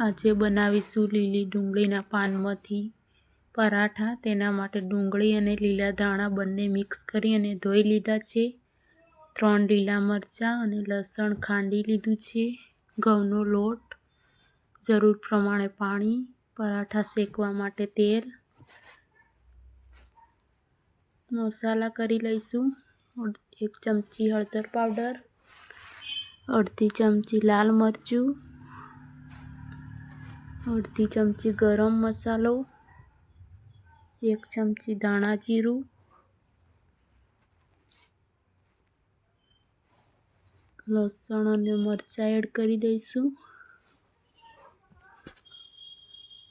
આજે બનાવીશું લીલી ડુંગળીના પાનમાંથી પરાઠા. તેના માટે ડુંગળી અને લીલા ધાણા બંને મિક્સ કરી અને ધોઈ લીધા છે. ત્રણ લીલા મરચાં અને લસણ ખાંડી લીધું છે. ઘઉંનો લોટ, જરૂર પ્રમાણે પાણી, પરાઠા શેકવા માટે તેલ. મસાલા કરી લઈશું. એક ચમચી હળદર પાવડર, અડધી ચમચી લાલ મરચું અડધી ચમચી ગરમ મસાલો, એક ચમચી ધાણા જીરું, લસણ અને મરચાં એડ કરી દઈશું.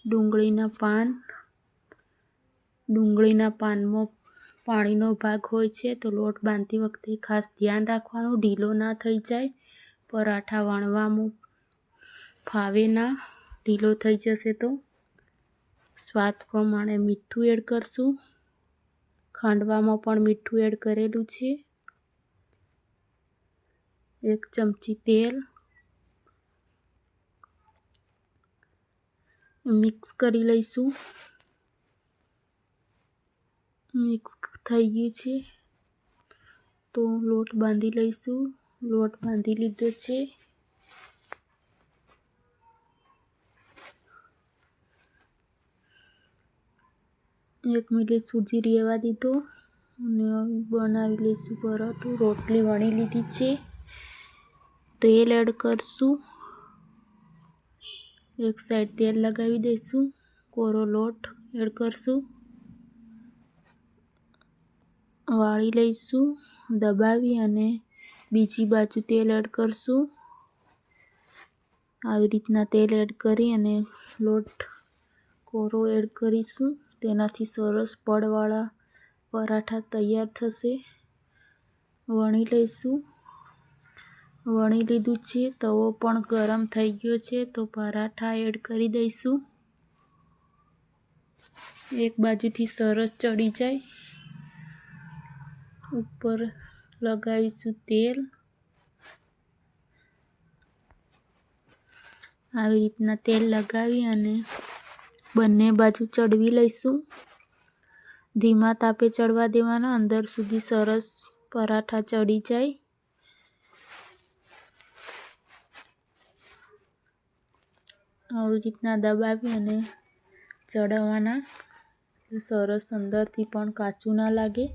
ડુંગળીના પાન, ડુંગળીના પાનમાં પાણીનો ભાગ હોય છે તો લોટ બાંધતી વખતે ખાસ ધ્યાન રાખવાનું, ઢીલો ના થઈ જાય, પરાઠા વણવામાં ફાવે ના. ઢીલો થઈ જશે તો? સ્વાદ પ્રમાણે મીઠું એડ કરશું. ખાંડવામાં પણ મીઠું એડ કરેલું છે. એક ચમચી તેલ. મિક્સ કરી લઈશું. મિક્સ થઈ ગયું છે. તો લોટ બાંધી લઈશું. લોટ બાંધી લીધો છે. એક મિનિટ સુધી રહેવા દીધો અને બનાવી લઈશું પરાઠું. રોટલી વણી લીધી છે. તેલ એડ કરશું. એક સાઈડ તેલ લગાવી દઈશું. કોરો લોટ એડ કરશું. વાળી લઈશું, દબાવી અને બીજી બાજુ તેલ એડ કરશું. આવી રીતના તેલ એડ કરી અને લોટ કોરો એડ કરીશું. તેનાથી સરસ પડવાળા પરાઠા તૈયાર થશે. વણી લઈશું. વણી લીધું છે, તવો પણ ગરમ થઈ ગયો છે, તો પરાઠા એડ કરી દઈશું. એક બાજુથી સરસ ચડી જાય. ઉપર લગાવીશું તેલ. આવી રીતના તેલ લગાવી અને બંને બાજુ ચડવી લઈશું. ધીમા તાપે ચડવા દેવાના, અંદર સુધી સરસ પરાઠા ચડી જાય. આવી રીતના દબાવી અને ચડાવવાના સરસ અંદરથી પણ કાચું ના લાગે.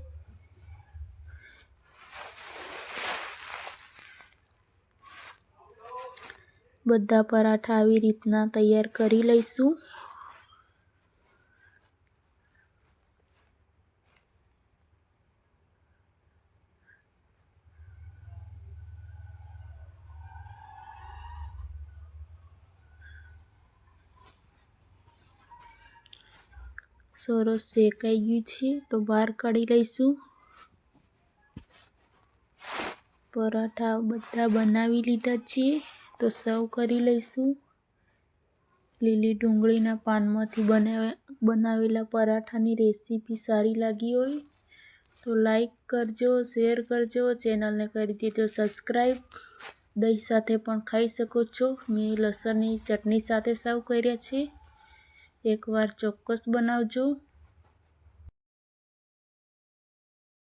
બધા પરાઠા આવી રીતના તૈયાર કરી લઈશું. સરસ શેકાઈ ગયું છે, તો બહાર કાઢી લઈશું. પરાઠા બધા બનાવી લીધા છે, તો સર્વ કરી લઈશું. લીલી ડુંગળીના પાનમાંથી બનાવેલા પરાઠાની રેસીપી સારી લાગી હોય, તો લાઈક કરજો, શેર કરજો, ચેનલને કરી દેજો સબસ્ક્રાઈબ. દહીં સાથે પણ ખાઈ શકો છો. મેં લસણની ચટણી સાથે સર્વ કર્યા છે. એકવાર ચોક્કસ બનાવજો.